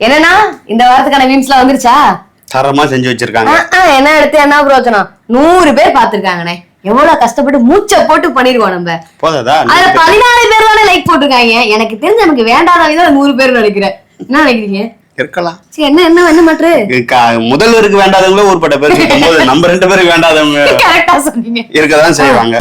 என்னன்னா இந்த வாரத்துக்கான மீம்ஸ்லாம் வந்துருச்சா? தரமா செஞ்சு வச்சிருக்காங்க. என்ன எடுத்து என்ன பிரயோஜனம்? நூறு பேர் பாத்திருக்காங்கண்ணே எவ்வளவு கஷ்டப்பட்டு மூச்சை போட்டு பண்ணிருக்கோம் நம்ம. போதாதா? அதுல பதினாலு பேர் தானே லைக் போட்டிருக்காங்க. எனக்கு தெரிஞ்சு எனக்கு வேண்டாதவங்க தான் நூறு பேர் நினைக்கிறேன். என்ன நினைக்கிறீங்க? இருக்கலாம். என்ன என்ன என்ன மாற்று? முதல்வருக்கு வேண்டாதவங்களே ஊர்பட்ட பேர் சொல்லும் போது நம்ம ரெண்டு பேருக்கு வேண்டாதவங்க இருக்கதான் செய்வாங்க.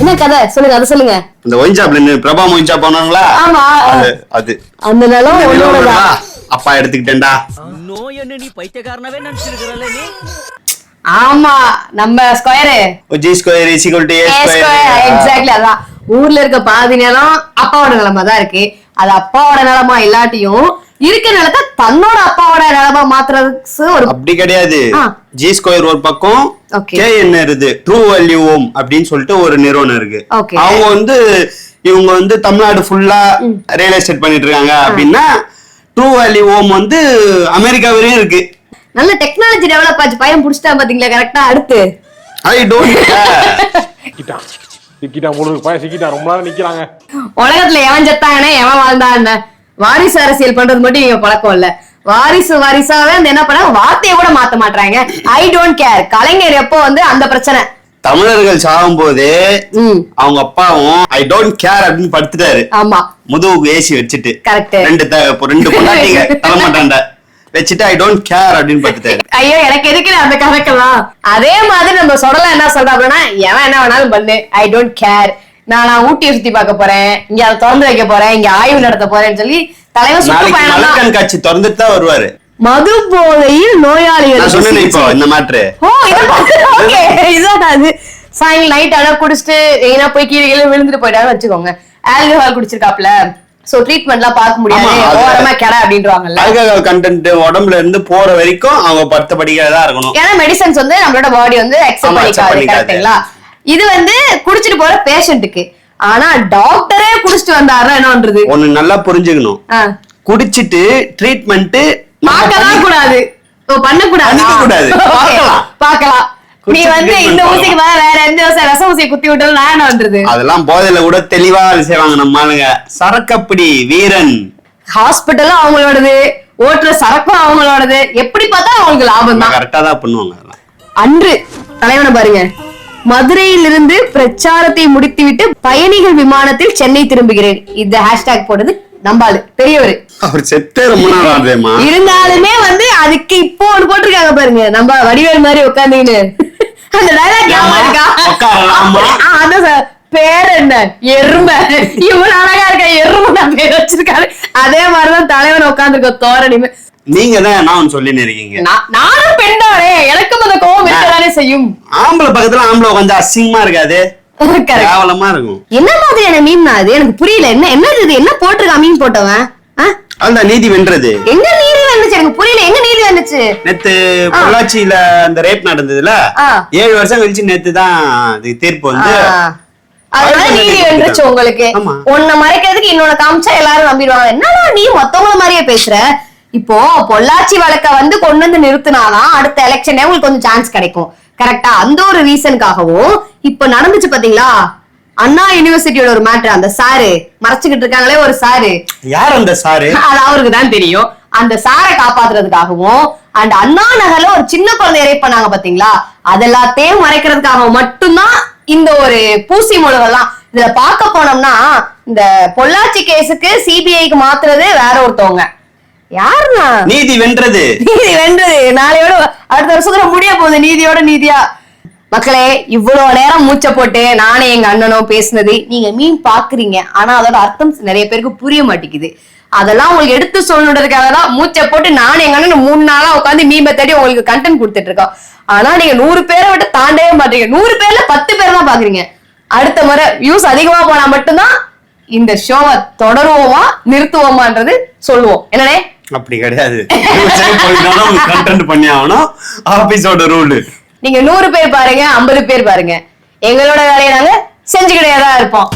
என்ன கதை? சொல்லுங்க அதை சொல்லுங்க. இந்த ஒயின்சாப்ல பிரபா மொயின்சா போனாங்களா ஆமா. அது அது. அந்த நிலம் அப்பா எடுத்துக்கிட்டேன்டா. நோய் என்ன நீ பைத்தியக்காரனவே நினைச்சிருக்கிறல்ல நீ? ஆமா நம்ம square G square equal to A square exactly அதான். ஊர்ல இருக்க பாதி நிலம் அப்பாவோட நிலமா தான் இருக்கு. அது அப்பாவோட நிலமா இல்லாட்டியும் இருக்க நிலத்தை தன்னோட அப்பாவோட நிலமா மாத்துறதுக்கு ஒரு அப்படி கிடையாது. ஜி ஸ்கொயர் ஒரு பக்கம் Okay. கே என்ன இருக்கு? ட்ரூ வேல்யூ ஓம் அப்படின்னு சொல்லிட்டு ஒரு நிறுவனம் இருக்கு. Okay. அவங்க வந்து இவங்க வந்து தமிழ்நாடு ஃபுல்லா ரியல் எஸ்டேட் பண்ணிட்டு இருக்காங்க அப்படின்னா ட்ரூ வேல்யூ ஓம் வந்து அமெரிக்கா வரையும் இருக்கு. நல்ல டெக்னாலஜி டெவலப் ஆச்சு. பையன் புடிச்சிட்டா பாத்தீங்களா? கரெக்டா அடுத்து. ஐ டோன்ட் சிக்கிட்டான் சிக்கிட்டான். பையன் சிக்கிட்டான். ரொம்ப நேரம் நிக்கிறாங்க. உலகத்துல எவன் செத்தாங்கன்னே எவன் வாழ்ந்தான்னு. வாரிசு அரசியல் பண்றது மட்டும் இவங்க பழக்கம் இல்ல. வாரிசு வாரிசாவே அந்த என்ன பண்ண வார்த்தையை கூட மாத்த மாட்டாங்க ஐ டோன்ட் கேர் கலைஞர் எப்போ வந்து அந்த பிரச்சனை? தமிழர்கள் சாகும் போதே அவங்க அப்பாவும் ஐ டோன்ட் கேர் அப்படின்னு படுத்துட்டாரு. ஆமா. முதுகுக்கு ஏசி வச்சுட்டு. ரெண்டு ரெண்டு பொண்டாட்டிங்க தலைமாட்டாண்ட வச்சுட்டு ஐ டோன்ட் கேர் அப்படின்னு படுத்துட்டாரு. ஐயோ எனக்கு எதுக்கு அந்த கணக்கெல்லாம் அதே மாதிரி நம்ம சொல்லலாம் என்ன சொல்றோம் அப்படின்னா எவன் என்ன வேணாலும் பண்ணு. ஐ டோன்ட் கேர் நான் நான் ஊட்டியை சுத்தி பார்க்க போறேன். இங்க அதை திறந்து வைக்க போறேன். இங்க ஆய்வு நடத்த போறேன்னு சொல்லி தலைவர் நாளைக்கு கண்காட்சி திறந்துட்டு தான் வருவாரு. மது போதையில் நோயாளிகள் இப்போ இந்த மாற்று. ஓ ஓகே இதான் அது. சாயங்காலம் நைட் ஆனா குடிச்சிட்டு எங்கன்னா போய் கீழே கீழே விழுந்துட்டு போயிட்டாரு வச்சுக்கோங்க. ஆல்கஹால் குடிச்சிருக்காப்ல. சோ ட்ரீட்மெண்ட்லாம் பார்க்க முடியாது. ஓரமா கெட அப்படின்றாங்கல்ல. ஆல்கஹால் கண்டென்ட் உடம்புல இருந்து போற வரைக்கும் அவங்க படுத்த படிக்கிறதா இருக்கணும். ஏன்னா மெடிசன்ஸ் வந்து நம்மளோட பாடி வந்து அக்செப்ட் பண்ணிக்காது. கரெக்ட்டுங்களா இது வந்து குடிச்சிட்டு போற பேஷண்ட்டுக்கு ஆனா டாக்டரே குடிச்சிட்டு வந்தாருன்னா என்ன பண்றது ஒண்ணு நல்லா புரிஞ்சுக்கணும். குடிச்சிட்டு ட்ரீட்மெண்ட் பார்க்கலாம் கூடாது. பண்ணக்கூடாது? பண்ணிக்க கூடாது. பார்க்கலாம். நீ வந்து இந்த. ஊசிக்கு மேல வேற எந்த ஊசி ரச ஊசியை குத்தி விட்டாலும் நான் என்ன பண்றது அதெல்லாம் போதையில கூட தெளிவா செய்வாங்க நம்ம ஆளுங்க. சரக்கப்படி வீரன். ஹாஸ்பிட்டலும் அவங்களோடது. ஓட்டுற சரக்கும் அவங்களோடது. எப்படி பார்த்தா அவங்களுக்கு லாபம் தான் கரெக்டா தான் பண்ணுவாங்க அன்று தலைவனை பாருங்க. மதுரையிலிருந்து பிரச்சாரத்தை முடித்துவிட்டு பயணிகள் விமானத்தில் சென்னை திரும்புகிறேன். இந்த ஹேஷ்டேக் போட்டது நம்பாளு பெரியவர். அவர் செத்தே ரொம்ப நாள் ஆகுதேம்மா. இருந்தாலுமே வந்து அதுக்கு இப்போ ஒண்ணு போட்டிருக்காங்க பாருங்க. நம்ம வடிவேல் மாதிரி உட்காந்துக்கின்னு அந்த டைலாக் ஞாபகம் இருக்கா? அதான் சார் பேர் என்ன? எருமை. இவன் அழகா இருக்க எருமை நான் பேர் வச்சிருக்காரு. அதே மாதிரிதான் தலைவன் உட்காந்துருக்க தோரணிமே நீங்க தான் நான் சொல்லின்னு இருக்கீங்க. நான்- நானும் பெண்தானே எனக்கும் அந்த கோவம் இருக்கதானே செய்யும். ஆம்பளை பக்கத்துல ஆம்பளை கொஞ்சம் அசிங்கமா இருக்காது. கேவலமா இருக்கும். என்ன மாதிரியான மீம்னா அது எனக்கு புரியல. என்ன என்னது இது? என்ன போட்டிருக்கான் மீன் போட்டவன்? அதுதான் நீதி வென்றது. எங்க நீதி வந்துச்சு எனக்கு புரியல. எங்க நீதி வந்துச்சு நேத்து பொள்ளாச்சியில அந்த ரேப் நடந்ததுல. ஏழு வருஷம் கழிச்சு நேத்து தான் அது தீர்ப்பு வந்து. அதனால நீதி வந்துச்சு உங்களுக்கு. உன்னை மறைக்கிறதுக்கு இன்னொன்னு காமிச்சா எல்லாரும் நம்பிடுவாங்க. என்னடா நீ மத்தவங்கள மாதிரியே பேசுற? இப்போ பொள்ளாச்சி வழக்க வந்து கொண்டு வந்து நிறுத்தினாதான் அடுத்த எலெக்ஷனே உங்களுக்கு கொஞ்சம் சான்ஸ் கிடைக்கும். கரெக்டா அந்த ஒரு ரீசனுக்காகவும் இப்ப நடந்துச்சு பாத்தீங்களா? அண்ணா யூனிவர்சிட்டியோட ஒரு மேட்டர் அந்த சாரு மறைச்சுக்கிட்டு இருக்காங்களே ஒரு சாரு யார் அந்த சாரு அது அவருக்கு தான் தெரியும். அந்த சாரை காப்பாத்துறதுக்காகவும் அண்ட் அண்ணா நகர்ல ஒரு சின்ன குழந்தை ரேப் பண்ணாங்க பாத்தீங்களா? அதெல்லாத்தையும் மறைக்கிறதுக்காக மட்டும்தான் இந்த ஒரு பூசி முழுவெல்லாம் இதுல பார்க்க போனோம்னா இந்த பொள்ளாச்சி கேஸுக்கு சிபிஐக்கு மாத்துறது வேற ஒருத்தவங்க. யாருன்னா நீதி வென்றது. நீதி வென்றது. நாளையோட அடுத்த வருஷத்துல முடிய போகுது. நீதியோட நீதியா. மக்களே இவ்வளவு நேரம் மூச்சை போட்டு நானே எங்க அண்ணனும் பேசுனது நீங்க மீன் பாக்குறீங்க. ஆனா அதோட அர்த்தம் நிறைய பேருக்கு புரிய மாட்டேங்குது. அதெல்லாம் உங்களுக்கு எடுத்து சொல்லணுன்றதுக்காக தான் மூச்சை போட்டு நானும் எங்க அண்ணன் மூணு நாளா உட்காந்து மீமை தேடி உங்களுக்கு கண்டென்ட் கொடுத்துட்டு இருக்கோம். ஆனா நீங்க நூறு பேரை விட்டு தாண்டவே மாட்டீங்க. நூறு பேர்ல பத்து பேர் தான் பாக்குறீங்க. அடுத்த முறை வியூஸ் அதிகமா போனா மட்டும்தான் இந்த ஷோவை தொடருவோமா நிறுத்துவோமான்றது சொல்லுவோம். என்னனே அப்படி கிடையாது. கண்டென்ட் பண்ணி ஆகணும். ஆபீஸோட ரூல் நீங்க நூறு பேர் பாருங்க ஐம்பது பேர் பாருங்க. எங்களோட வேலையை நாங்க செஞ்சுக்கிட்டே தான் இருப்போம்